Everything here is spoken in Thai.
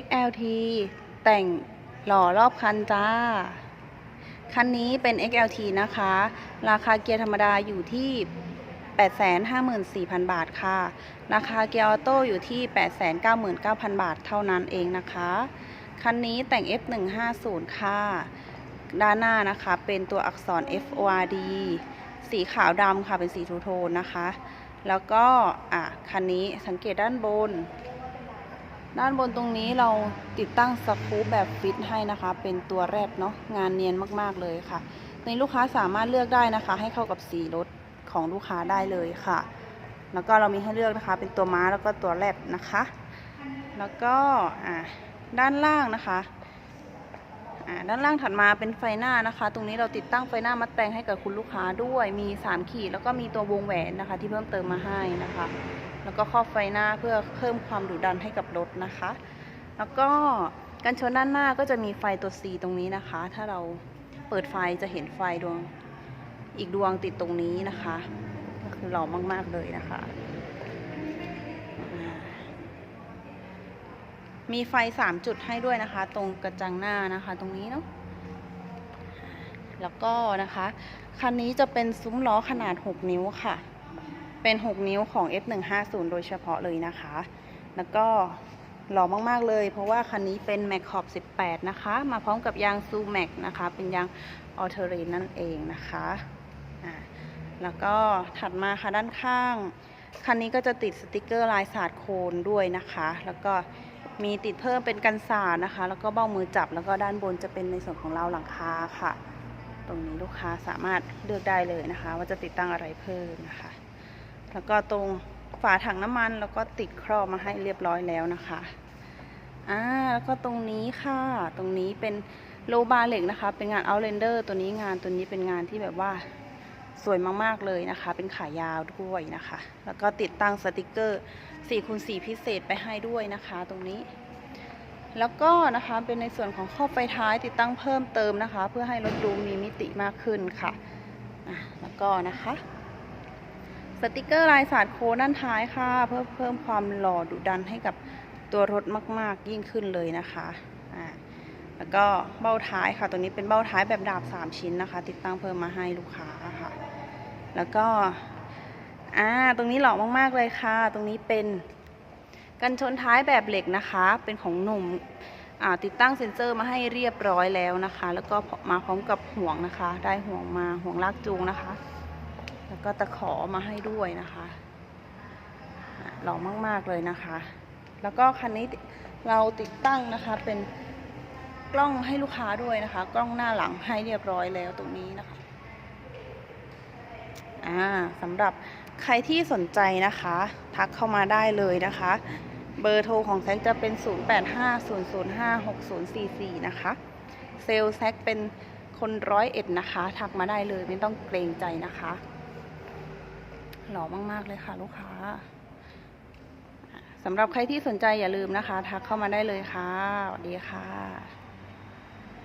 XLT แต่งหล่อรอบคันจ้า คันนี้เป็น XLT นะคะ ราคาเกียร์ธรรมดาอยู่ที่ 854,000 บาทค่ะ ราคาเกียร์ออโต้อยู่ที่ 899,000 บาทเท่านั้นเองนะคะ คันนี้แต่ง F150 ค่ะ ด้านหน้านะคะเป็นตัวอักษร FORD สีขาวดำค่ะเป็นสีทูโทนนะคะ แล้วก็อะคันนี้สังเกตด้านบน ด้านบนตรงนี้เราติดตั้งสกรูปแบบฟิตให้นะคะ เป็นตัวแรดเนาะงานเนียนมากๆเลยค่ะ ในลูกค้าสามารถเลือกได้นะคะ ให้เข้ากับสีรถของลูกค้าได้เลยค่ะ แล้วก็เรามีให้เลือกนะคะ เป็นตัวม้าแล้วก็ตัวแรดนะคะ แล้วก็ด้านล่างนะคะด้านล่างถัดมาเป็นไฟหน้านะคะ ตรงนี้เราติดตั้งไฟหน้ามัดแต่งให้กับคุณลูกค้าด้วย มี 3 ขีดแล้วก็มีตัววงแหวนนะคะ ที่เพิ่มเติมมาให้นะคะ แล้วก็ครอบไฟหน้าเพื่อเพิ่มความดุดันให้กับรถนะคะ แล้วก็กันชนด้านหน้าก็จะมีไฟตัว C ตรงนี้นะคะ ถ้าเราเปิดไฟจะเห็นไฟดวงอีกดวงติดตรงนี้นะคะ ก็คือหล่อมากๆเลยนะคะ มีไฟ 3 จุดให้ด้วยนะคะ ตรงกระจังหน้านะคะ ตรงนี้เนาะแล้วก็นะคะ คันนี้จะเป็นซุ้มล้อขนาด 6 นิ้วค่ะ เป็น 6 นิ้วของ F150 โดยเฉพาะเลยนะคะ แล้วก็หล่อมาก ๆ เลย เพราะว่าคันนี้เป็น Mac ขอบ18 นะคะ มาพร้อมกับยาง Su Max นะคะ เป็นยาง All Terrain นั่นเองนะคะอ่าแล้วก็ถัดมาค่ะด้านข้าง คันนี้ก็จะติดสติกเกอร์ลายสาดโคนด้วยนะคะ แล้วก็มีติดเพิ่มเป็นกันสาดนะคะ แล้วก็เบ้ามือจับแล้วก็ด้านบนจะเป็นในส่วนของราวหลังคาค่ะ ตรงนี้ลูกค้าสามารถเลือกได้เลยนะคะ ว่าจะติดตั้งอะไรเพิ่มนะคะ แล้วก็ตรงฝาถังน้ำมันแล้วก็ติดครอบมาให้เรียบร้อยแล้วนะคะอ่าแล้วก็ตรงนี้ค่ะ ตรงนี้เป็นโลบาร์เหล็กนะคะ เป็นงานเอาเลนเดอร์ตัวนี้งานตัวนี้เป็นงานที่แบบว่าสวยมากๆเลยนะคะ เป็นขายาวด้วยนะคะ แล้วก็ติดตั้งสติกเกอร์4คูณ4พิเศษไปให้ด้วยนะคะ ตรงนี้ แล้วก็นะคะเป็นในส่วนของข้อบไฟท้ายติดตั้งเพิ่มเติมนะคะ เพื่อให้รถดูมีมิติมากขึ้นค่ะ แล้วก็นะคะ สติกเกอร์ลายสาดโค้ดด้านท้ายค่ะ เพื่อเพิ่มความหล่อดุดันให้กับตัวรถมาก ๆ ยิ่งขึ้นเลยนะคะอ่าแล้วก็เบ้าท้ายค่ะ ตัวนี้เป็นเบ้าท้ายแบบดาบ 3 ชิ้นนะคะ ติดตั้งเพิ่มมาให้ลูกค้าค่ะ แล้วก็อ่าตรงนี้หล่อมาก ๆ เลยค่ะ ตรงนี้เป็นกันชนท้ายแบบเหล็กนะคะ เป็นของหนุ่มอ่าติดตั้งเซ็นเซอร์มาให้เรียบร้อยแล้วนะคะ แล้วก็มาพร้อมกับห่วงนะคะ ได้ห่วงมาห่วงลากจูงนะคะ แล้วก็ตะขอมาให้ด้วยนะคะหล่อมาก ๆ เลยนะคะ แล้วก็คันนี้เราติดตั้งนะคะเป็นกล้องให้ลูกค้าด้วยนะคะ กล้องหน้าหลังให้เรียบร้อยแล้วตรงนี้นะคะอ่าสำหรับใครที่สนใจนะคะ ทักเข้ามาได้เลยนะคะ เบอร์โทรของแซกจะเป็น 0850056044 นะคะ เซลแซกเป็นคนร้อยเอ็ดนะคะ ทักมาได้เลยไม่ต้องเกรงใจนะคะ หล่อมาก ๆ เลยค่ะ ลูกค้าสำหรับใครที่สนใจอย่าลืมนะคะ ทักเข้ามาได้เลยค่ะสวัสดีค่ะ